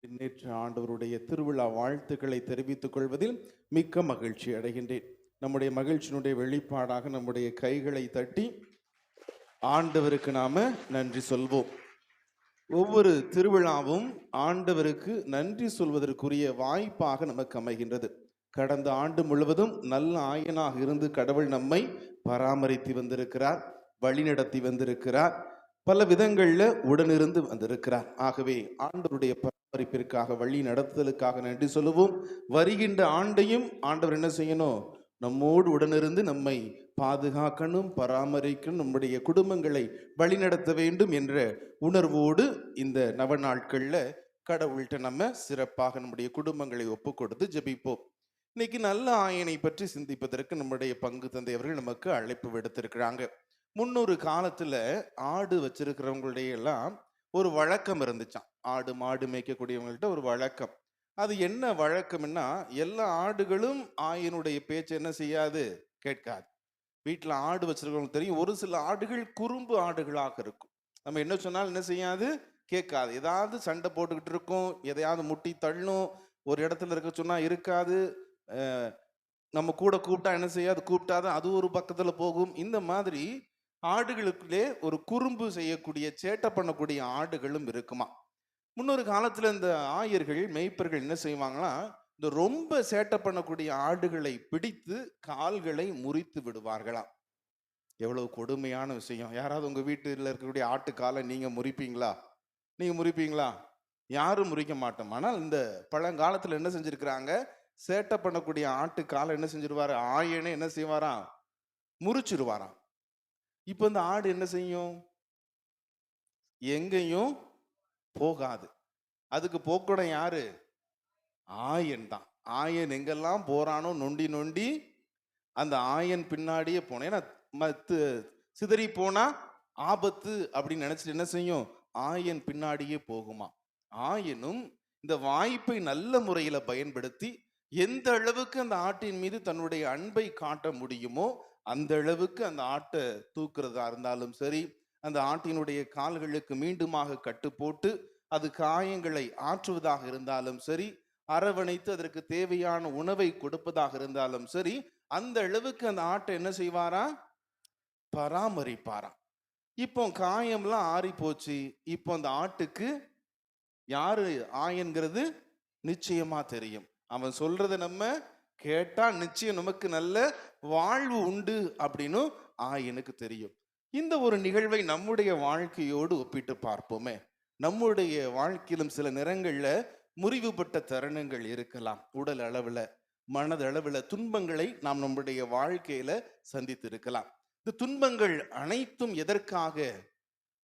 நேற்று ஆண்டவருடைய திருவிழா வாழ்த்துக்களை தெரிவித்துக் கொள்வதில் மிக்க மகிழ்ச்சி அடைகின்றேன். நம்முடைய மகிழ்ச்சியினுடைய வெளிப்பாடாக நம்முடைய கைகளை தட்டி ஆண்டவருக்கு நாம நன்றி சொல்வோம். ஒவ்வொரு திருவிழாவும் ஆண்டவருக்கு நன்றி சொல்வதற்குரிய வாய்ப்பாக நமக்கு அமைகின்றது. கடந்த ஆண்டு முழுவதும் நல்ல ஆயனாக இருந்து கடவுள் நம்மை பராமரித்து வந்திருக்கிறார் வழிநடத்தி வந்திருக்கிறார் பல விதங்களில் உடனிருந்து வந்திருக்கிறார். ஆகவே ஆண்டவருடைய பறிப்பிற்காக வழி நடத்துதலுக்காக நன்றி சொல்லுவோம். வருகின்ற ஆண்டையும் ஆண்டவர் என்ன செய்யணும்? நம்மோடு உடனிருந்து நம்மை பாதுகாக்கணும் பராமரிக்கணும் நம்முடைய குடும்பங்களை வழிநடத்த வேண்டும் என்ற உணர்வோடு இந்த நவ நாட்கள்ல கடவுள்கிட்ட நம்ம சிறப்பாக நம்முடைய குடும்பங்களை ஒப்பு கொடுத்து ஜெபிப்போம். இன்னைக்கு நல்ல ஆயனை பற்றி சிந்திப்பதற்கு நம்முடைய பங்கு தந்தை அவர்கள் நமக்கு அழைப்பு விடுத்திருக்கிறாங்க. முன்னொரு காலத்துல ஆடு வச்சிருக்கிறவங்களுடைய எல்லாம் ஒரு வழக்கம் இருந்துச்சாம். ஆடு மாடு மேய்க்கக்கூடியவங்கள்ட்ட ஒரு வழக்கம். அது என்ன வழக்கம்னா எல்லா ஆடுகளும் ஆயினுடைய பேச்சு என்ன செய்யாது? கேட்காது. வீட்டில் ஆடு வச்சிருக்கவங்களுக்கு தெரியும் ஒரு சில ஆடுகள் குறும்பு ஆடுகளாக இருக்கும். நம்ம என்ன சொன்னாலும் என்ன செய்யாது? கேட்காது. ஏதாவது சண்டை போட்டுக்கிட்டு இருக்கும் எதையாவது முட்டி தள்ளும் ஒரு இடத்துல இருக்க சொன்னால் இருக்காது. நம்ம கூட கூப்பிட்டா என்ன செய்யாது? கூப்பிட்டாதான் அது ஒரு பக்கத்தில் போகும். இந்த மாதிரி ஆடுகளுக்குள்ளே ஒரு குறும்பு செய்யக்கூடிய சேட்டை பண்ணக்கூடிய ஆடுகளும் இருக்குமா? முன்னொரு காலத்தில் இந்த ஆயர்கள் மேய்ப்பர்கள் என்ன செய்வாங்கன்னா இந்த ரொம்ப சேட்டை பண்ணக்கூடிய ஆடுகளை பிடித்து கால்களை முறித்து விடுவார்களாம். எவ்வளவு கொடுமையான விஷயம். யாராவது உங்கள் வீட்டில் இருக்கக்கூடிய ஆட்டு காலை முறிப்பீங்களா? நீங்கள் முறிப்பீங்களா? யாரும் முறிக்க மாட்டோம். ஆனால் இந்த பழங்காலத்தில் என்ன செஞ்சுருக்கிறாங்க? சேட்டை பண்ணக்கூடிய ஆட்டு காலை என்ன செஞ்சிருவாரு? ஆயனே என்ன செய்வாராம்? முறிச்சிருவாராம். இப்போ இந்த ஆடு என்ன செய்யும்? எங்கேயும் போகாது. அதுக்கு போக்குடம் யாரு? ஆயன் தான். ஆயன் எங்கெல்லாம் போறானோ நொண்டி நொண்டி அந்த ஆயன் பின்னாடியே போனேன் ஏன்னா மத்து சிதறி போனா ஆபத்து அப்படின்னு நினைச்சிட்டு என்ன செய்யும்? ஆயன் பின்னாடியே போகுமா? ஆயனும் இந்த வாய்ப்பை நல்ல முறையில பயன்படுத்தி எந்த அளவுக்கு அந்த ஆட்டின் மீது தன்னுடைய அன்பை காட்ட முடியுமோ அந்த அளவுக்கு அந்த ஆட்டை தூக்குறதா இருந்தாலும் சரி அந்த ஆட்டினுடைய கால்களுக்கு மீண்டுமாக கட்டு போட்டு அது காயங்களை ஆற்றுவதாக இருந்தாலும் சரி அரவணைத்து அதற்கு தேவையான உணவை கொடுப்பதாக இருந்தாலும் சரி அந்த அளவுக்கு அந்த ஆட்டை என்ன செய்வாரா? பராமரிப்பாராம். இப்போ காயம்லாம் ஆறி போச்சு இப்போ அந்த ஆட்டுக்கு யாரு ஆயன்கிறது? நிச்சயமா தெரியும். அவன் சொல்றத நம்ம கேட்டா நிச்சயம் நமக்கு நல்ல வாழ்வு உண்டு அப்படின்னு ஆயனுக்கு தெரியும். இந்த ஒரு நிகழ்வை நம்முடைய வாழ்க்கையோடு ஒப்பிட்டு பார்ப்போமே. நம்முடைய வாழ்க்கையிலும் சில நேரங்கள்ல முறிவுபட்ட தருணங்கள் இருக்கலாம். உடல் அளவுல மனதளவுல துன்பங்களை நாம் நம்முடைய வாழ்க்கையில சந்தித்து இருக்கலாம் இந்த துன்பங்கள் அனைத்தும் எதற்காக?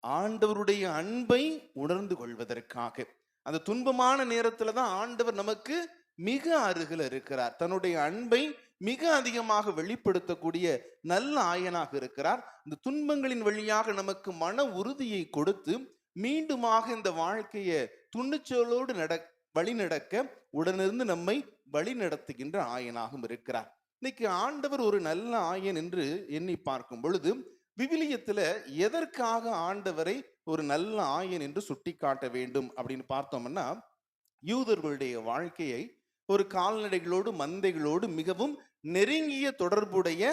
ஆண்டவருடைய அன்பை உணர்ந்து கொள்வதற்காக. அந்த துன்பமான நேரத்துல தான் ஆண்டவர் நமக்கு மிக அருகில் இருக்கிறார். தன்னுடைய அன்பை மிக அதிகமாக வெளிப்படுத்தக்கூடிய நல்ல ஆயனாக இருக்கிறார். இந்த துன்பங்களின் வழியாக நமக்கு மன உறுதியை கொடுத்து மீண்டுமாக இந்த வாழ்க்கையை துணிச்சலோடு நட வழி நடக்க உடனிருந்து நம்மை வழி நடத்துகின்ற ஆயனாகவும் இருக்கிறார். இன்னைக்கு ஆண்டவர் ஒரு நல்ல ஆயன் என்று எண்ணி பார்க்கும் பொழுது விவிலியத்துல எதற்காக ஆண்டவரை ஒரு நல்ல ஆயன் என்று சுட்டிக்காட்ட வேண்டும் அப்படின்னு பார்த்தோம்னா யூதர்களுடைய வாழ்க்கையை ஒரு கால்நடைகளோடு மந்தைகளோடு மிகவும் நெருங்கிய தொடர்புடைய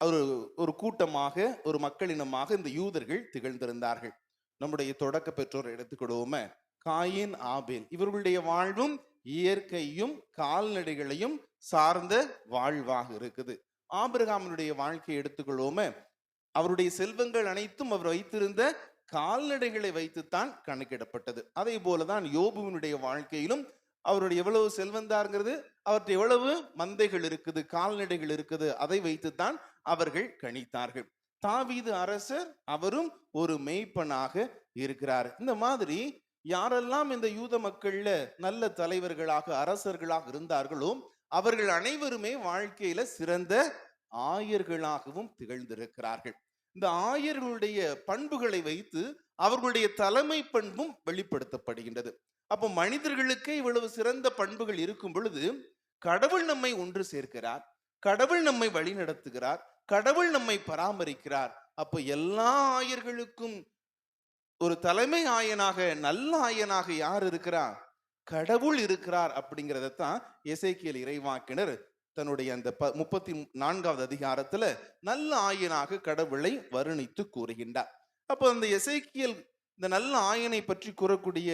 ஒரு ஒரு கூட்டமாக ஒரு மக்களினமாக இந்த யூதர்கள் திகழ்ந்திருந்தார்கள். நம்முடைய தொடக்க பெற்றோர் எடுத்துக்கிடுவோமே காயின் ஆபேல் இவர்களுடைய வாழ்வும் இயற்கையும் கால்நடைகளையும் சார்ந்த வாழ்வாக இருக்குது. ஆபிரகாமனுடைய வாழ்க்கையை எடுத்துக்கொள்வோமே அவருடைய செல்வங்கள் அனைத்தும் அவர் வைத்திருந்த கால்நடைகளை வைத்துத்தான் கணக்கிடப்பட்டது. அதே போலதான் யோபுவினுடைய வாழ்க்கையிலும் அவருடைய எவ்வளவு செல்வந்தாருங்கிறது அவர்கிட்ட எவ்வளவு மந்தைகள் இருக்குது கால்நடைகள் இருக்குது அதை வைத்துத்தான் அவர்கள் கணித்தார்கள். தாவீது அரசர் அவரும் ஒரு மெய்ப்பனாக இருக்கிறார். இந்த மாதிரி யாரெல்லாம் இந்த யூத மக்கள்ல நல்ல தலைவர்களாக அரசர்களாக இருந்தார்களோ அவர்கள் அனைவருமே வாழ்க்கையில சிறந்த ஆயர்களாகவும் திகழ்ந்திருக்கிறார்கள். இந்த ஆயர்களுடைய பண்புகளை வைத்து அவர்களுடைய தலைமை பண்பும் வெளிப்படுத்தப்படுகின்றது. அப்போ மனிதர்களுக்கே இவ்வளவு சிறந்த பண்புகள் இருக்கும் பொழுது கடவுள் நம்மை ஒன்று சேர்க்கிறார் கடவுள் நம்மை வழி நடத்துகிறார் கடவுள் நம்மை பராமரிக்கிறார். அப்போ எல்லா ஆயர்களுக்கும் ஒரு தலைமை ஆயனாக நல்ல ஆயனாக யார் இருக்கிறா? கடவுள் இருக்கிறார் அப்படிங்கிறதத்தான் இசைக்கியல் இறைவாக்கினர் தன்னுடைய அந்த ப முப்பத்தி நான்காவது அதிகாரத்துல நல்ல ஆயனாக கடவுளை வருணித்து கூறுகின்றார். அப்போ அந்த இசைக்கியல் இந்த நல்ல ஆயனை பற்றி கூறக்கூடிய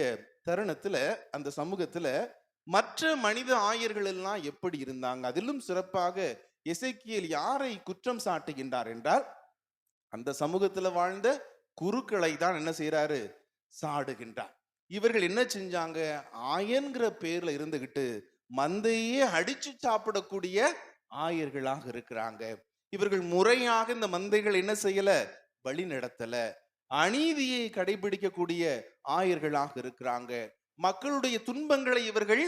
தருணத்துல அந்த சமூகத்துல மற்ற மனித ஆயர்கள் எல்லாம் எப்படி இருந்தாங்க? அதிலும் சிறப்பாக இசைக்கியல் யாரை குற்றம் சாட்டுகின்றார் என்றால் அந்த சமூகத்துல வாழ்ந்த குருக்களை தான் என்ன செய்யறாரு சாடுகின்றார். இவர்கள் என்ன செஞ்சாங்க? ஆயன்கிற பேர்ல இருந்துகிட்டு மந்தையே அடிச்சு சாப்பிடக்கூடிய ஆயர்களாக இருக்கிறாங்க. இவர்கள் முறையாக இந்த மந்தைகள் என்ன செய்யல? வழி நடத்தல அநீதியை கடைபிடிக்கக்கூடிய ஆயர்களாக இருக்கிறாங்க. மக்களுடைய துன்பங்களை இவர்கள்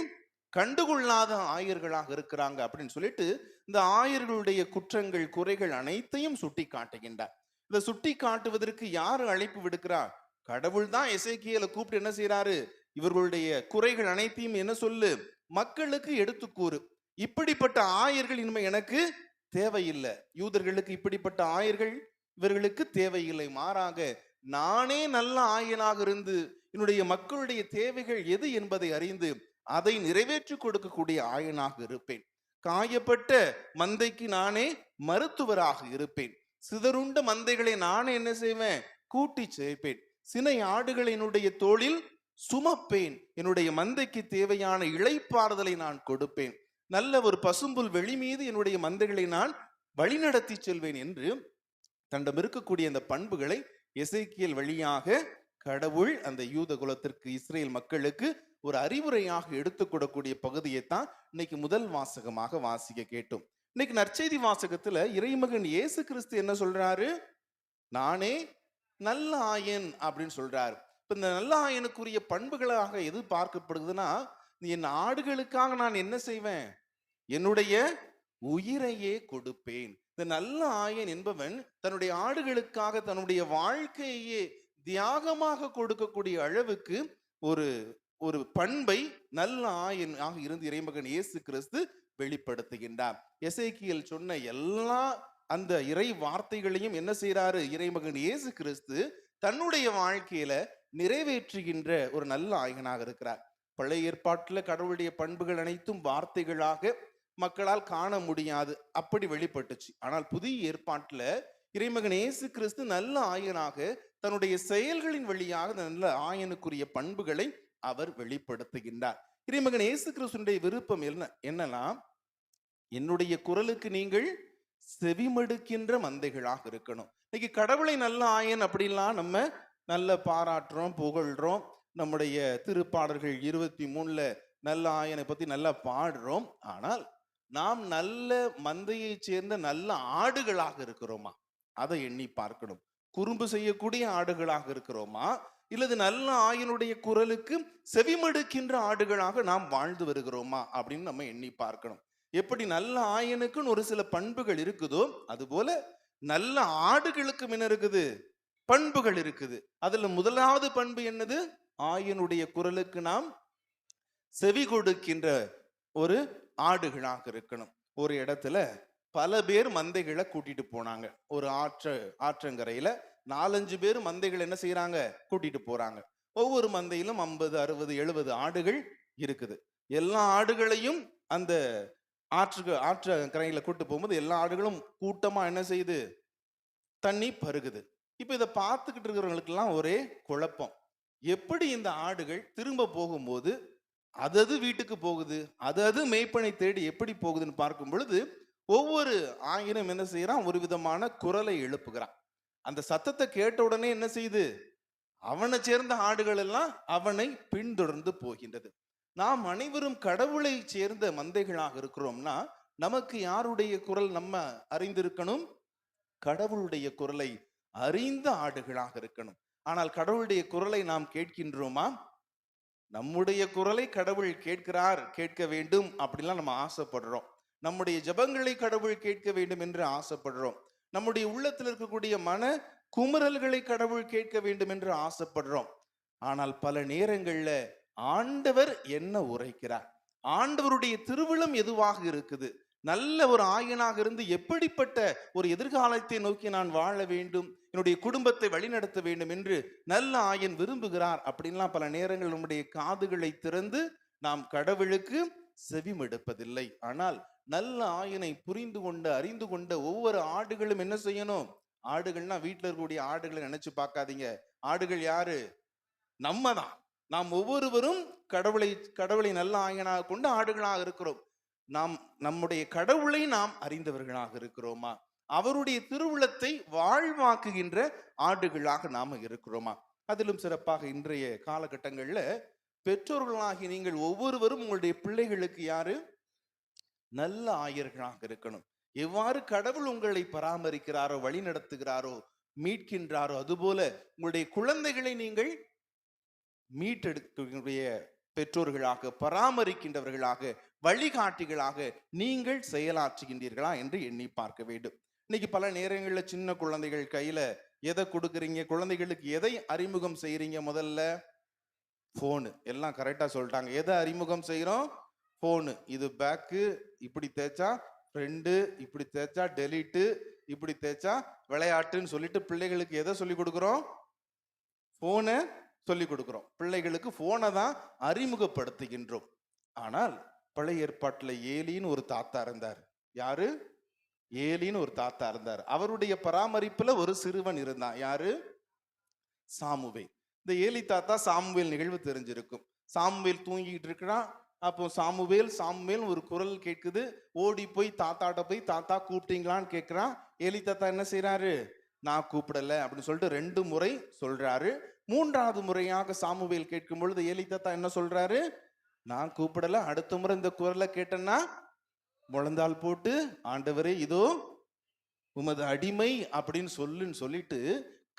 கண்டுகொள்ளாத ஆயர்களாக இருக்கிறாங்க அப்படின்னு சொல்லிட்டு இந்த ஆயர்களுடைய குற்றங்கள் குறைகள் அனைத்தையும் சுட்டி காட்டுகின்றார் இதை சுட்டி காட்டுவதற்கு யாரு அழைப்பு விடுக்கிறார்? கடவுள் தான். எசேக்கியலை கூப்பிட்டு என்ன செய்யறாரு இவர்களுடைய குறைகள் அனைத்தையும் என்ன சொல்லு? மக்களுக்கு எடுத்து கூறு. இப்படிப்பட்ட ஆயர்கள் இனிமே எனக்கு தேவையில்லை. யூதர்களுக்கு இப்படிப்பட்ட ஆயர்கள் இவர்களுக்கு தேவையில்லை. மாறாக நானே நல்ல ஆயனாக இருந்து என்னுடைய மக்களுடைய தேவைகள் எது என்பதை அறிந்து அதை நிறைவேற்றி கொடுக்கக்கூடிய ஆயனாக இருப்பேன். காயப்பட்ட மந்தைக்கு நானே மருத்துவராக இருப்பேன். சிதறுண்ட மந்தைகளை நானே என்ன செய்வேன்? கூட்டி சேர்ப்பேன் சினை ஆடுகளை என்னுடைய தோளில் சுமப்பேன். என்னுடைய மந்தைக்கு தேவையான இழைப்பாறுதலை நான் கொடுப்பேன். நல்ல ஒரு பசும்புல் வெளி மீது என்னுடைய மந்தைகளை நான் வழிநடத்தி செல்வேன் என்று தண்டம் இருக்கக்கூடிய அந்த பண்புகளை எசைக்கியல் வழியாக கடவுள் அந்த யூத குலத்திற்கு இஸ்ரேல் மக்களுக்கு ஒரு அறிவுரையாக எடுத்துக்கூடக்கூடிய பகுதியை தான் இன்னைக்கு முதல் வாசகமாக வாசிக்க கேட்டோம். இன்னைக்கு நற்செய்தி வாசகத்துல இறைமகன் இயேசு கிறிஸ்து என்ன சொல்றாரு? நானே நல்ல ஆயன் அப்படின்னு சொல்றாரு. இப்ப இந்த நல்ல ஆயனுக்குரிய பண்புகளாக எது பார்க்கப்படுதுன்னா என் ஆடுகளுக்காக நான் என்ன செய்வேன்? என்னுடைய உயிரையே கொடுப்பேன். இந்த நல்ல ஆயன் என்பவன் தன்னுடைய ஆடுகளுக்காக தன்னுடைய வாழ்க்கையே தியாகமாக கொடுக்கக்கூடிய அளவுக்கு ஒரு ஒரு பண்பை நல்ல ஆயன் ஆக இருந்து இறைமகன் இயேசு கிறிஸ்து வெளிப்படுத்துகின்றார். எசைக்கியல் சொன்ன எல்லா அந்த இறை வார்த்தைகளையும் என்ன செய்யறாரு இறைமகன் இயேசு கிறிஸ்து தன்னுடைய வாழ்க்கையில நிறைவேற்றுகின்ற ஒரு நல்ல ஆயனாக இருக்கிறார். பழைய ஏற்பாட்டுல கடவுளுடைய பண்புகள் அனைத்தும் வார்த்தைகளாக மக்களால் காண முடியாது. அப்படி வெளிப்பட்டுச்சு. ஆனால் புதிய ஏற்பாட்டுல இறைமகன் இயேசு கிறிஸ்து நல்ல ஆயனாக தன்னுடைய செயல்களின் வழியாக நல்ல ஆயனுக்குரிய பண்புகளை அவர் வெளிப்படுத்துகின்றார். இறைமகன் இயேசு கிறிஸ்துடைய விருப்பம் என்ன? என்னலாம் என்னுடைய குரலுக்கு நீங்கள் செவிமடுக்கின்ற மந்தைகளாக இருக்கணும். இன்னைக்கு கடவுளை நல்ல ஆயன் அப்படின்லாம் நம்ம நல்ல பாராட்டுறோம் புகழ்றோம். நம்முடைய திருப்பாடல்கள் இருபத்தி மூணுல நல்ல ஆயனை பத்தி நல்லா பாடுறோம். ஆனால் நாம் நல்ல மந்தையை சேர்ந்த நல்ல ஆடுகளாக இருக்கிறோமா? அதை எண்ணி பார்க்கணும். குறும்பு செய்யக்கூடிய ஆடுகளாக இருக்கிறோமா? இல்லது நல்ல ஆயனுடைய குரலுக்கு செவிமடுக்கின்ற ஆடுகளாக நாம் வாழ்ந்து வருகிறோமா? அப்படின்னு நம்ம எண்ணி பார்க்கணும். எப்படி நல்ல ஆயனுக்குன்னு ஒரு சில பண்புகள் இருக்குதோ அதுபோல நல்ல ஆடுகளுக்கும் என்ன இருக்குது? பண்புகள் இருக்குது. அதுல முதலாவது பண்பு என்னது? ஆயனுடைய குரலுக்கு நாம் செவி கொடுக்கின்ற ஒரு ஆடுகளாக இருக்கணும். ஒரு இடத்துல பல பேர் மந்தைகளை கூட்டிட்டு போனாங்க. ஒரு ஆற்று ஆற்றங்கரையில நாலஞ்சு பேர் மந்தைகள் என்ன செய்யறாங்க கூட்டிட்டு போறாங்க. ஒவ்வொரு மந்தையிலும் ஐம்பது அறுபது எழுபது ஆடுகள் இருக்குது. எல்லா ஆடுகளையும் அந்த ஆற்று ஆற்று கரையில கூட்டு போகும்போது எல்லா ஆடுகளும் கூட்டமா என்ன செய்யுது? தண்ணி பருகுது. இப்ப இதை பார்த்துக்கிட்டு இருக்கிறவங்களுக்கெல்லாம் ஒரே குழப்பம். எப்படி இந்த ஆடுகள் திரும்ப போகும்போது அதது வீட்டுக்கு போகுது அதது மெய்ப்பனை தேடி எப்படி போகுதுன்னு பார்க்கும் பொழுது ஒவ்வொரு ஆயினும் என்ன செய்யறான் ஒரு விதமான குரலை எழுப்புகிறான். அந்த சத்தத்தை கேட்ட உடனே என்ன செய்யுது அவனை சேர்ந்த ஆடுகள் எல்லாம் அவனை பின்தொடர்ந்து போகின்றது. நாம் அனைவரும் கடவுளை சேர்ந்த மந்தைகளாக இருக்கிறோம்னா நமக்கு யாருடைய குரல் நம்ம அறிந்திருக்கணும்? கடவுளுடைய குரலை அறிந்த ஆடுகளாக இருக்கணும். ஆனால் கடவுளுடைய குரலை நாம் கேட்கின்றோமா? நம்முடைய குரலை கடவுள் கேட்கிறார் கேட்க வேண்டும் அப்படிலாம் நம்ம ஆசைப்படுறோம். நம்முடைய ஜெபங்களை கடவுள் கேட்க வேண்டும் என்று ஆசைப்படுறோம். நம்முடைய உள்ளத்தில் இருக்கக்கூடிய மன குமுறல்களை கடவுள் கேட்க வேண்டும் என்று ஆசைப்படுறோம். ஆனால் பல நேரங்கள்ல ஆண்டவர் என்ன உரைக்கிறார்? ஆண்டவருடைய திருவிழம் எதுவாக இருக்குது? நல்ல ஒரு ஆயனாக இருந்து எப்படிப்பட்ட ஒரு எதிர்காலத்தை நோக்கி நான் வாழ வேண்டும் என்னுடைய குடும்பத்தை வழிநடத்த வேண்டும் என்று நல்ல ஆயன் விரும்புகிறார் அப்படின்லாம் பல நேரங்கள் நம்முடைய காதுகளை திறந்து நாம் கடவுளுக்கு செவிமெடுப்பதில்லை. ஆனால் நல்ல ஆயனை புரிந்து கொண்ட அறிந்து கொண்ட ஒவ்வொரு ஆடுகளும் என்ன செய்யணும்? ஆடுகள்னா வீட்டில் இருக்கக்கூடிய ஆடுகளை நினைச்சு பார்க்காதீங்க. ஆடுகள் யாரு? நம்ம தான் நாம் ஒவ்வொருவரும் கடவுளை கடவுளை நல்ல ஆயனாக கொண்டு ஆடுகளாக இருக்கிறோம். நாம் நம்முடைய கடவுளை நாம் அறிந்தவர்களாக இருக்கிறோமா? அவருடைய திருவுளத்தை வாழ்வாக்குகின்ற ஆடுகளாக நாம இருக்கிறோமா? அதிலும் சிறப்பாக இன்றைய காலகட்டங்கள்ல பெற்றோர்களாகி நீங்கள் ஒவ்வொருவரும் உங்களுடைய பிள்ளைகளுக்கு யாரு? நல்ல ஆயர்களாக இருக்கணும். எவ்வாறு கடவுள் உங்களை பராமரிக்கிறாரோ வழி நடத்துகிறாரோ மீட்கின்றாரோ அதுபோல உங்களுடைய குழந்தைகளை நீங்கள் மீட்டெடுக்கக்கூடிய பெற்றோர்களாக பராமரிக்கின்றவர்களாக வழிகாட்டிகளாக நீங்கள் செயலாற்றுகின்றீர்களா என்று எண்ணி பார்க்க வேண்டும். இன்னைக்கு பல நேரங்களில் சின்ன குழந்தைகள் கையில எதை கொடுக்குறீங்க குழந்தைகளுக்கு எதை அறிமுகம் செய்யறீங்க முதல்ல? ஃபோனு. எல்லாம் கரெக்டா சொல்லிட்டாங்க. எதை அறிமுகம் செய்கிறோம் ஃபோனு. இது பேக்கு இப்படி தேய்ச்சா ஃப்ரெண்டு இப்படி தேய்ச்சா டெலிட்டு இப்படி தேய்ச்சா விளையாட்டுன்னு சொல்லிட்டு பிள்ளைகளுக்கு எதை சொல்லி கொடுக்குறோம்? ஃபோனை. சொல்லிக் கொடுக்குறோம். பிள்ளைகளுக்கு ஃபோனை தான் அறிமுகப்படுத்துகின்றோம். ஆனால் பழைய ஏற்பாட்டுல ஏலின்னு ஒரு தாத்தா இருந்தார். யாரு? ஏலின்னு ஒரு தாத்தா இருந்தார். அவருடைய பராமரிப்புல ஒரு சிறுவன் இருந்தான். யாரு? சாமுவே இந்த ஏலி தாத்தா சாமுவேல் நிகழ்வு தெரிஞ்சிருக்கும். சாமுவேல் தூங்கிட்டு இருக்கிறான். அப்போ சாமுவேல் சாமுவேல் ஒரு குரல் கேட்குது. ஓடி போய் தாத்தாட்ட போய் தாத்தா கூப்பிட்டீங்களான்னு கேட்குறான். ஏலி தாத்தா என்ன செய்றாரு? நான் கூப்பிடல. அப்படின்னு சொல்லிட்டு ரெண்டு முறை சொல்றாரு. மூன்றாவது முறையாக சாமுவேல் கேட்கும் பொழுது ஏலிதாத்தா என்ன சொல்றாரு? நான் கூப்பிடல அடுத்த முறை இந்த குரலை கேட்டேன்னா முழந்தால் போட்டு ஆண்டவரே இதோ உமது அடிமை அப்படின்னு சொல்லுன்னு சொல்லிட்டு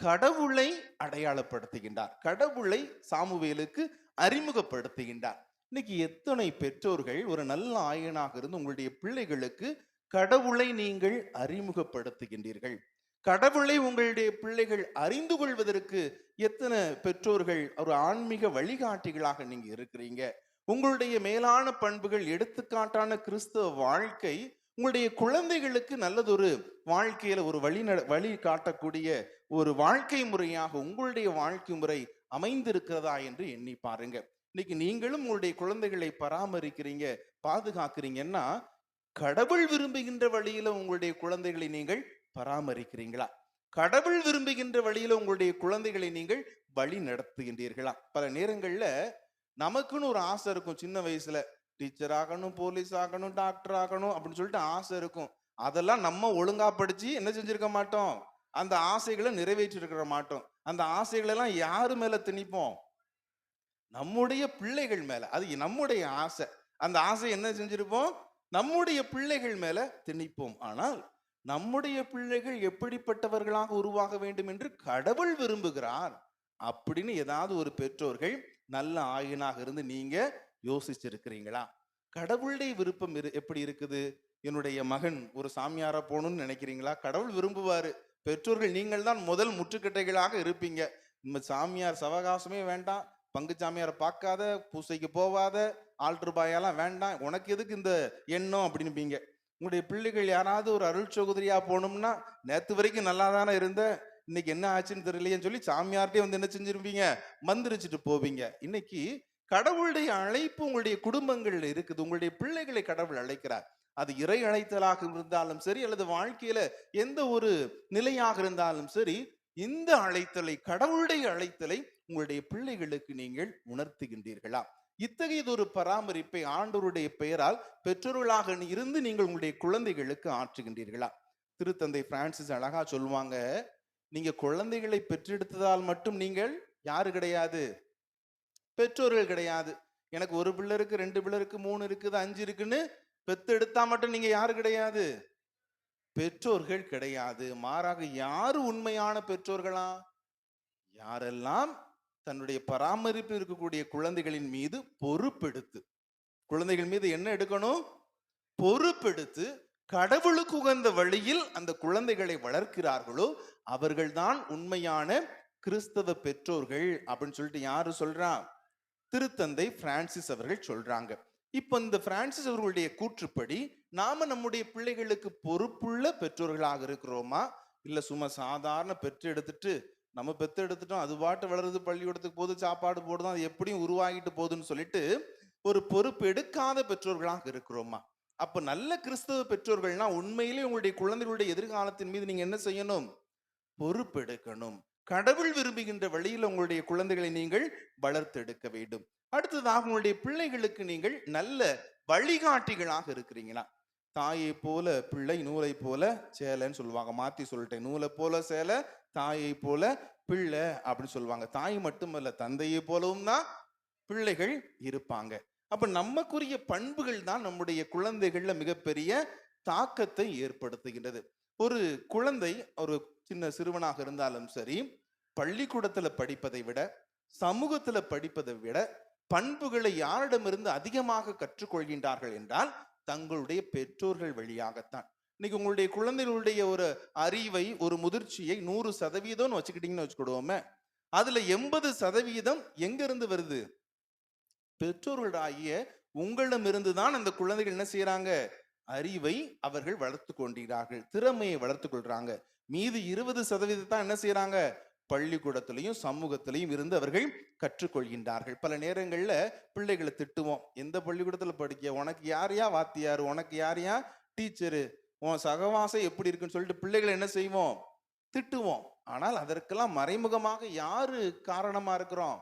கடவுளை அடையாளப்படுத்துகின்றார். கடவுளை சாமுவேலுக்கு அறிமுகப்படுத்துகின்றார். இன்னைக்கு எத்தனை பெற்றோர்கள் ஒரு நல்ல ஆயனாக இருந்து உங்களுடைய பிள்ளைகளுக்கு கடவுளை நீங்கள் அறிமுகப்படுத்துகின்றீர்கள்? கடவுளை உங்களுடைய பிள்ளைகள் அறிந்து கொள்வதற்கு எத்தனை பெற்றோர்கள் ஒரு ஆன்மீக வழிகாட்டிகளாக நீங்க இருக்கிறீங்க. உங்களுடைய மேலான பண்புகள் எடுத்துக்காட்டான கிறிஸ்தவ வாழ்க்கை உங்களுடைய குழந்தைகளுக்கு நல்லதொரு வாழ்க்கையில ஒரு வழி வழி காட்டக்கூடிய ஒரு வாழ்க்கை முறையாக உங்களுடைய வாழ்க்கை முறை அமைந்திருக்கிறதா என்று எண்ணி பாருங்க. இன்னைக்கு நீங்களும் உங்களுடைய குழந்தைகளை பராமரிக்கிறீங்க பாதுகாக்கிறீங்கன்னா கடவுள் விரும்புகின்ற வழியில உங்களுடைய குழந்தைகளை நீங்கள் பராமரிக்கிறீங்களா? கடவுள் விரும்புகின்ற வழியில உங்களுடைய குழந்தைகளை நீங்கள் வழி நடத்துகின்றீர்களா? பல நேரங்கள்ல நமக்குன்னு ஒரு ஆசை இருக்கும். சின்ன வயசுல டீச்சர் ஆகணும் போலீஸ் ஆகணும் டாக்டர் ஆகணும் அப்படின்னு சொல்லிட்டு ஆசை இருக்கும். அதெல்லாம் நம்ம ஒழுங்கா படிச்சு என்ன செஞ்சிருக்க மாட்டோம்? அந்த ஆசைகளை நிறைவேற்றிருக்கிற மாட்டோம். அந்த ஆசைகளை எல்லாம் யாரு மேல திணிப்போம்? நம்முடைய பிள்ளைகள் மேல. அது நம்முடைய ஆசை. அந்த ஆசை என்ன செஞ்சிருப்போம்? நம்முடைய பிள்ளைகள் மேல திணிப்போம். ஆனால் நம்முடைய பிள்ளைகள் எப்படிப்பட்டவர்களாக உருவாக வேண்டும் என்று கடவுள் விரும்புகிறார். அப்படின்னு ஏதாவது ஒரு பெற்றோர்கள் நல்ல ஆயினாக இருந்து நீங்க யோசிச்சிருக்கிறீங்களா? கடவுளுடைய விருப்பம் இரு- எப்படி இருக்குது? என்னுடைய மகன் ஒரு சாமியாரா போகணும்னு நினைக்கிறீங்களா? கடவுள் விரும்புவாரு. பெற்றோர்கள் நீங்கள் தான் முதல் முற்றுக்கட்டைகளாக இருப்பீங்க. நம்ம சாமியார் சவகாசமே வேண்டாம். பங்கு சாமியாரை பார்க்காத பூசைக்கு போவாத ஆல்ட்ரு பாயெல்லாம் வேண்டாம். உனக்கு எதுக்கு இந்த எண்ணம் அப்படின்பீங்க உங்களுடைய பிள்ளைகள் யாராவது ஒரு அருள் சகோதரியா போகணும்னா நேத்து வரைக்கும் நல்லா தானே இருந்த இன்னைக்கு என்ன ஆச்சுன்னு தெரியலையேன்னு சொல்லி சாமியார்ட்டே வந்து என்ன செஞ்சிருப்பீங்க மந்திரிச்சிட்டு போவீங்க. இன்னைக்கு கடவுளுடைய அழைப்பு உங்களுடைய குடும்பங்கள்ல இருக்குது. உங்களுடைய பிள்ளைகளை கடவுள் அழைக்கிறார். அது இறை அழைத்தலாக இருந்தாலும் சரி அல்லது வாழ்க்கையில எந்த ஒரு நிலையாக இருந்தாலும் சரி இந்த அழைத்தலை கடவுளுடைய அழைத்தலை உங்களுடைய பிள்ளைகளுக்கு நீங்கள் உணர்த்துகின்றீர்களா? இத்தகையதொரு பராமரிப்பை ஆண்டவருடைய பெயரால் பெற்றோர்களாக இருந்து நீங்கள் உங்களுடைய குழந்தைகளுக்கு ஆற்றுகின்றீர்களா? திருத்தந்தை பிரான்சிஸ் அழகா சொல்லுவாங்க நீங்க குழந்தைகளை பெற்றெடுத்ததால் மட்டும் நீங்கள் யாரு கிடையாது? பெற்றோர்கள் கிடையாது. எனக்கு ஒரு பிள்ளை இருக்கு ரெண்டு பிள்ளை இருக்கு மூணு இருக்குது அஞ்சு இருக்குன்னு பெத்தெடுத்தா மட்டும் நீங்க யாரு கிடையாது? பெற்றோர்கள் கிடையாது. மாறாக யாரு உண்மையான பெற்றோர்களா? யாரெல்லாம் தன்னுடைய பராமரிப்பு இருக்கக்கூடிய குழந்தைகளின் மீது பொறுப்பெடுத்து குழந்தைகள் மீது என்ன எடுக்கணும்? பொறுப்பெடுத்து கடவுளுக்கு உகந்த வழியில் அந்த குழந்தைகளை வளர்க்கிறார்களோ அவர்கள்தான் உண்மையான கிறிஸ்தவ பெற்றோர்கள் அப்படின்னு சொல்லிட்டு யாரு சொல்றா? திருத்தந்தை பிரான்சிஸ் அவர்கள் சொல்றாங்க. இப்போ இந்த பிரான்சிஸ் அவர்களுடைய கூற்றுப்படி நாம நம்முடைய பிள்ளைகளுக்கு பொறுப்புள்ள பெற்றோர்களாக இருக்கிறோமா? இல்ல சும்மா சாதாரண பெற்று எடுத்துட்டு நம்ம பெத்து எடுத்துட்டோம் அது பாட்டு வளருது பள்ளிக்கூடத்துக்கு போகுது சாப்பாடு போடுதோம் அது எப்படியும் உருவாகிட்டு போகுதுன்னு சொல்லிட்டு ஒரு பொறுப்பு எடுக்காத பெற்றோர்களாக இருக்கிறோமா? அப்ப நல்ல கிறிஸ்தவ பெற்றோர்கள்னா உண்மையிலே உங்களுடைய குழந்தைகளுடைய எதிர்காலத்தின் மீது நீங்க என்ன செய்யணும்? பொறுப்பெடுக்கணும் கடவுள் விரும்புகின்ற வழியில் உங்களுடைய குழந்தைகளை நீங்கள் வளர்த்தெடுக்க வேண்டும். அடுத்ததாக உங்களுடைய பிள்ளைகளுக்கு நீங்கள் நல்ல வழிகாட்டிகளாக இருக்கிறீங்களா? தாயை போல பிள்ளை நூலை போல சேலைன்னு சொல்லுவாங்க. மாத்தி சொல்லிட்டேன். நூலை போல சேலை தாயை போல பிள்ளை அப்படின்னு சொல்லுவாங்க. தாய் மட்டுமல்ல தந்தையை போலவும் தான் பிள்ளைகள் இருப்பாங்க. அப்ப நமக்குரிய பண்புகள் தான் நம்முடைய குழந்தைகள்ல மிகப்பெரிய தாக்கத்தை ஏற்படுத்துகின்றது. ஒரு குழந்தை ஒரு சின்ன சிறுவனாக இருந்தாலும் சரி பள்ளிக்கூடத்துல படிப்பதை விட சமூகத்துல படிப்பதை விட பண்புகளை யாரிடமிருந்து அதிகமாக கற்றுக்கொள்கின்றார்கள் என்றால் தங்களுடைய பெற்றோர்கள் வழியாகத்தான். இன்னைக்கு உங்களுடைய குழந்தைகளுடைய ஒரு அறிவை ஒரு முதிர்ச்சியை நூறு சதவீதம்னு வச்சுக்கிட்டீங்கன்னு வச்சுக்கிடுவோமே. அதுல எண்பது சதவீதம் எங்க இருந்து வருது? பெற்றோர்களாகிய உங்களிடமிருந்து தான் அந்த குழந்தைகள் என்ன செய்யறாங்க அறிவை அவர்கள் வளர்த்து கொண்டிருக்கிறார்கள் திறமையை வளர்த்து கொள்றாங்க. மீது இருபது சதவீதத்தான் என்ன செய்யறாங்க பள்ளிக்கூடத்திலையும் சமூகத்திலையும் இருந்து அவர்கள் கற்றுக்கொள்கின்றார்கள். பல நேரங்கள்ல பிள்ளைகளை திட்டுவோம். எந்த பள்ளிக்கூடத்துல படிக்க உனக்கு யாரையா வாத்தியார்? உனக்கு யாரையா டீச்சரு? உன் சகவாசம் எப்படி இருக்குன்னு சொல்லிட்டு பிள்ளைகளை என்ன செய்வோம்? திட்டுவோம். ஆனால் அதற்கெல்லாம் மறைமுகமாக யாரு காரணமா இருக்கிறோம்?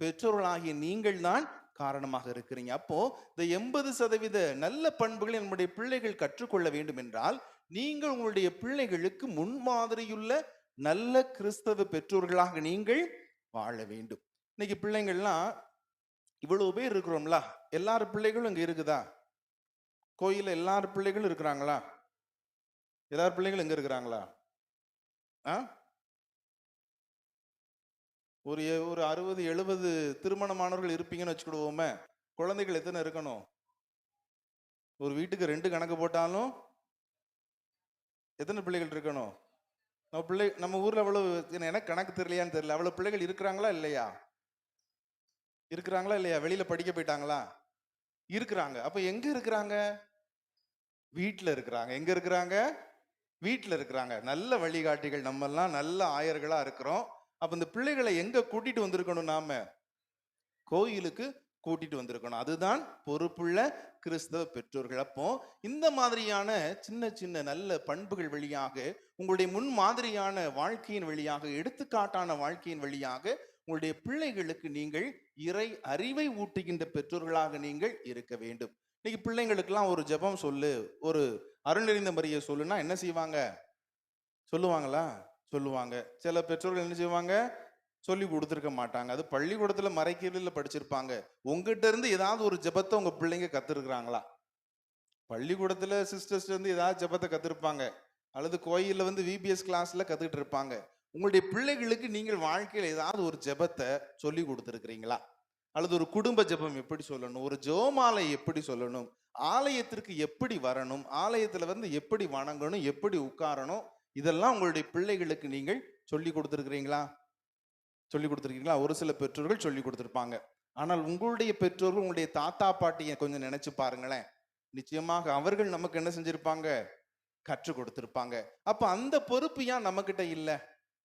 பெற்றோர்களாகிய நீங்கள் தான் காரணமாக இருக்கிறீங்க. அப்போ இந்த எண்பது சதவீத நல்ல பண்புகளை நம்முடைய பிள்ளைகள் கற்றுக்கொள்ள வேண்டும் என்றால் நீங்கள் உங்களுடைய பிள்ளைகளுக்கு முன்மாதிரியுள்ள நல்ல கிறிஸ்தவ பெற்றோர்களாக நீங்கள் வாழ வேண்டும். இன்னைக்கு பிள்ளைங்கள்லாம் இவ்வளவு பேர் இருக்கிறோம்ல எல்லார் பிள்ளைகளும் இங்க இருக்குதா? கோயில எல்லார் பிள்ளைகளும் இருக்கிறாங்களா? எல்லார் பிள்ளைகளும் இங்க இருக்கிறாங்களா? ஆ? ஒரு ஒரு அறுபது எழுபது திருமணமானவர்கள் இருப்பீங்கன்னு வச்சுக்கிடுவோமே குழந்தைகள் எத்தனை இருக்கணும்? ஒரு வீட்டுக்கு ரெண்டு கணக்கு போட்டாலும் எத்தனை பிள்ளைகள் இருக்கணும்? நம்ம பிள்ளை நம்ம ஊர்ல அவ்வளவு என்ன- எனக்கு கணக்கு தெரியலையான்னு தெரியல. அவ்வளவு பிள்ளைகள் இருக்கிறாங்களா இல்லையா? இருக்கிறாங்களா இல்லையா? வெளியில படிக்க போயிட்டாங்களா? இருக்கிறாங்க. அப்ப எங்க இருக்கிறாங்க? வீட்டில் இருக்கிறாங்க. எங்க இருக்கிறாங்க? வீட்டில் இருக்கிறாங்க. நல்ல வழிகாட்டிகள். நம்ம எல்லாம் நல்ல ஆயர்களா இருக்கிறோம். அப்ப இந்த பிள்ளைகளை எங்க கூட்டிட்டு வந்திருக்கணும் நாம? கோயிலுக்கு கூட்டிட்டு வந்திருக்கணும். அதுதான் பொறுப்புள்ள கிறிஸ்தவ பெற்றோர்கள். அப்போ இந்த மாதிரியான சின்ன சின்ன நல்ல பண்புகள் வழியாக உங்களுடைய முன் மாதிரியான வாழ்க்கையின் வழியாக எடுத்துக்காட்டான வாழ்க்கையின் வழியாக உங்களுடைய பிள்ளைகளுக்கு நீங்கள் இறை அறிவை ஊட்டுகின்ற பெற்றோர்களாக நீங்கள் இருக்க வேண்டும். இன்னைக்கு பிள்ளைங்களுக்கெல்லாம் ஒரு ஜெபம் சொல்லு. ஒரு அருள்நெறிந்த மரியை சொல்லுன்னா என்ன செய்வாங்க? சொல்லுவாங்களா? சொல்லுவாங்க. சில பெற்றோர்கள் என்ன செய்வாங்க? சொல்லி கொடுத்துருக்க மாட்டாங்க. அது பள்ளிக்கூடத்தில் மறைக்கிறதுல படிச்சிருப்பாங்க. உங்ககிட்ட இருந்து ஏதாவது ஒரு ஜெபத்தை உங்கள் பிள்ளைங்க கத்துருக்குறாங்களா? பள்ளிக்கூடத்தில் சிஸ்டர்ஸ்லேருந்து ஏதாவது ஜெபத்தை கற்றுருப்பாங்க அல்லது கோயிலில் வந்து விபிஎஸ் கிளாஸில் கற்றுக்கிட்டு இருப்பாங்க. உங்களுடைய பிள்ளைகளுக்கு நீங்கள் வாழ்க்கையில் ஏதாவது ஒரு ஜெபத்தை சொல்லி கொடுத்துருக்குறீங்களா? அல்லது ஒரு குடும்ப ஜெபம் எப்படி சொல்லணும்? ஒரு ஜோமாலை எப்படி சொல்லணும்? ஆலயத்திற்கு எப்படி வரணும்? ஆலயத்தில் வந்து எப்படி வணங்கணும்? எப்படி உட்காரணும்? இதெல்லாம் உங்களுடைய பிள்ளைகளுக்கு நீங்கள் சொல்லி கொடுத்துருக்குறீங்களா? சொல்லி கொடுத்துருக்கீங்களா? ஒரு சில பெற்றோர்கள் சொல்லி கொடுத்துருப்பாங்க. ஆனால் உங்களுடைய பெற்றோர்கள் உங்களுடைய தாத்தா பாட்டியை கொஞ்சம் நினைச்சு பாருங்களேன். நிச்சயமாக அவர்கள் நமக்கு என்ன செஞ்சிருப்பாங்க? கற்றுக் கொடுத்துருப்பாங்க. அப்ப அந்த பொறுப்பு ஏன் நம்ம கிட்ட இல்ல?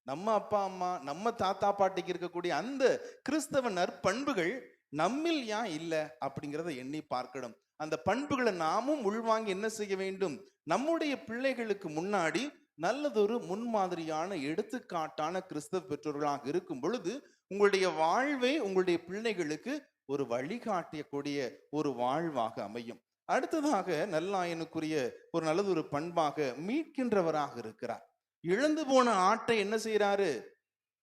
நம்ம அப்பா அம்மா நம்ம தாத்தா பாட்டிக்கு இருக்கக்கூடிய அந்த கிறிஸ்தவ நற்பண்புகள் நம்மில் ஏன் இல்ல அப்படிங்கிறத எண்ணி பார்க்கணும். அந்த பண்புகளை நாமும் உள்வாங்கி என்ன செய்ய வேண்டும்? நம்முடைய பிள்ளைகளுக்கு முன்னாடி நல்லதொரு முன்மாதிரியான எடுத்துக்காட்டான கிறிஸ்தவ பெற்றோர்களாக இருக்கும் பொழுது உங்களுடைய வாழ்வே உங்களுடைய பிள்ளைகளுக்கு ஒரு வழிகாட்டக்கூடிய ஒரு வாழ்வாக அமையும். அடுத்ததாக நல்லாயனுக்குரிய ஒரு நல்லதொரு பண்பாக மீட்கின்றவராக இருக்கிறார். இழந்து போன ஆட்டை என்ன செய்யறாரு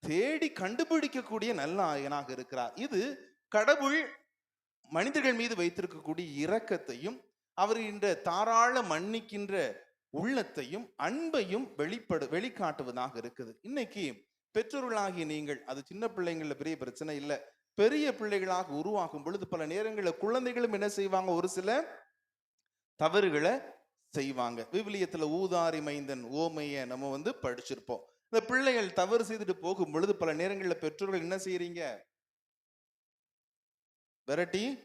தேடி கண்டுபிடிக்கக்கூடிய நல்ல ஆயனாக இருக்கிறார். இது கடவுள் மனிதர்கள் மீது வைத்திருக்கக்கூடிய இரக்கத்தையும் அவர் இந்த தாராள மன்னிக்கின்ற உள்ளத்தையும் அன்பையும் வெளிப்படு வெளிக்காட்டுவதாக இருக்குது. இன்னைக்கு பெற்றோர்களாகிய நீங்கள் அது சின்ன பிள்ளைங்கள பெரிய பிரச்சனை இல்லை பெரிய பிள்ளைகளாக உருவாகும் பொழுது பல நேரங்களில் குழந்தைகளும் என்ன செய்வாங்க? ஒரு சில தவறுகளை செய்வாங்க. விவிலியத்துல ஊதாரி மைந்தன் ஓமைய நம்ம வந்து படிச்சிருப்போம். இந்த பிள்ளைகள் தவறு செய்துட்டு போகும் பொழுது பல நேரங்களில் பெற்றோர்கள் என்ன செய்யறீங்க விரட்டி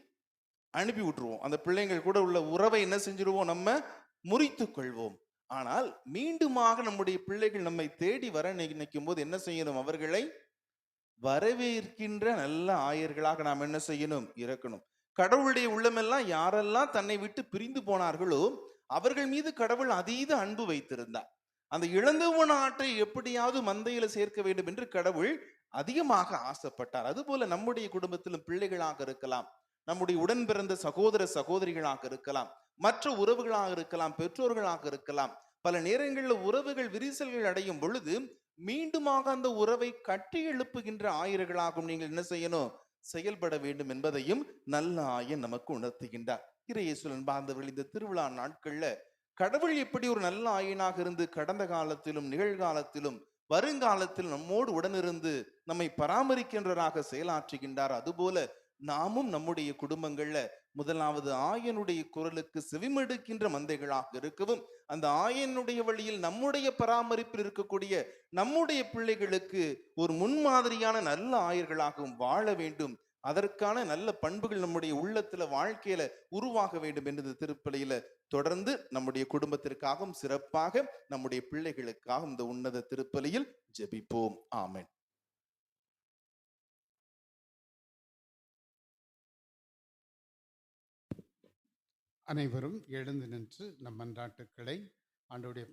அனுப்பி விட்டுருவோம். அந்த பிள்ளைங்கள் கூட உள்ள உறவை என்ன செஞ்சிருவோம்? நம்ம முறித்து கொள்வோம் ஆனால் மீண்டுமாக நம்முடைய பிள்ளைகள் நம்மை தேடி வர நினைக்கும் போது என்ன செய்யணும்? அவர்களை வரவேற்கின்ற நல்ல ஆயர்களாக நாம் என்ன செய்யணும்? இருக்கணும் கடவுளுடைய உள்ளமெல்லாம் யாரெல்லாம் தன்னை விட்டு பிரிந்து போனார்களோ அவர்கள் மீது கடவுள் அதீத அன்பு வைத்திருந்தார். அந்த இழந்து போன ஆட்டை எப்படியாவது மந்தையில சேர்க்க வேண்டும் என்று கடவுள் அதிகமாக ஆசைப்பட்டார். அதுபோல நம்முடைய குடும்பத்திலும் பிள்ளைகளாக இருக்கலாம். நம்முடைய உடன் பிறந்த சகோதர சகோதரிகளாக இருக்கலாம் மற்ற உறவுகளாக இருக்கலாம் பெற்றோர்களாக இருக்கலாம். பல நேரங்களில் உறவுகள் விரிசல்கள் அடையும் பொழுது மீண்டுமாக அந்த உறவை கட்டி எழுப்புகின்ற ஆயர்களாகும் நீங்கள் என்ன செய்யணும்? செயல்பட வேண்டும் என்பதையும் நல்ல ஆயன் நமக்கு உணர்த்துகின்றார். இறையேசுலன் பாந்தவர்கள் இந்த திருவிழா நாட்கள்ல கடவுள் எப்படி ஒரு நல்ல ஆயனாக இருந்து கடந்த காலத்திலும் நிகழ்காலத்திலும் வருங்காலத்தில் நம்மோடு உடனிருந்து நம்மை பராமரிக்கின்றராக செயலாற்றுகின்றார் அதுபோல நாமும் நம்முடைய குடும்பங்கள்ல முதலாவது ஆயனுடைய குரலுக்கு செவிமடுக்கின்ற மந்தைகளாக இருக்கவும் அந்த ஆயனுடைய வழியில் நம்முடைய பராமரிப்பில் இருக்கக்கூடிய நம்முடைய பிள்ளைகளுக்கு ஒரு முன்மாதிரியான நல்ல ஆயர்களாகவும் வாழ வேண்டும். அதற்கான நல்ல பண்புகள் நம்முடைய உள்ளத்துல வாழ்க்கையில உருவாக வேண்டும் என்று இந்த திருப்பலியில தொடர்ந்து நம்முடைய குடும்பத்திற்காகவும் சிறப்பாக நம்முடைய பிள்ளைகளுக்காகவும் இந்த உன்னத திருப்பலியில் ஜெபிப்போம். ஆமன். அனைவரும் எழுந்து நின்று நம் மன்றாட்டுக்களை ஆண்டோடைய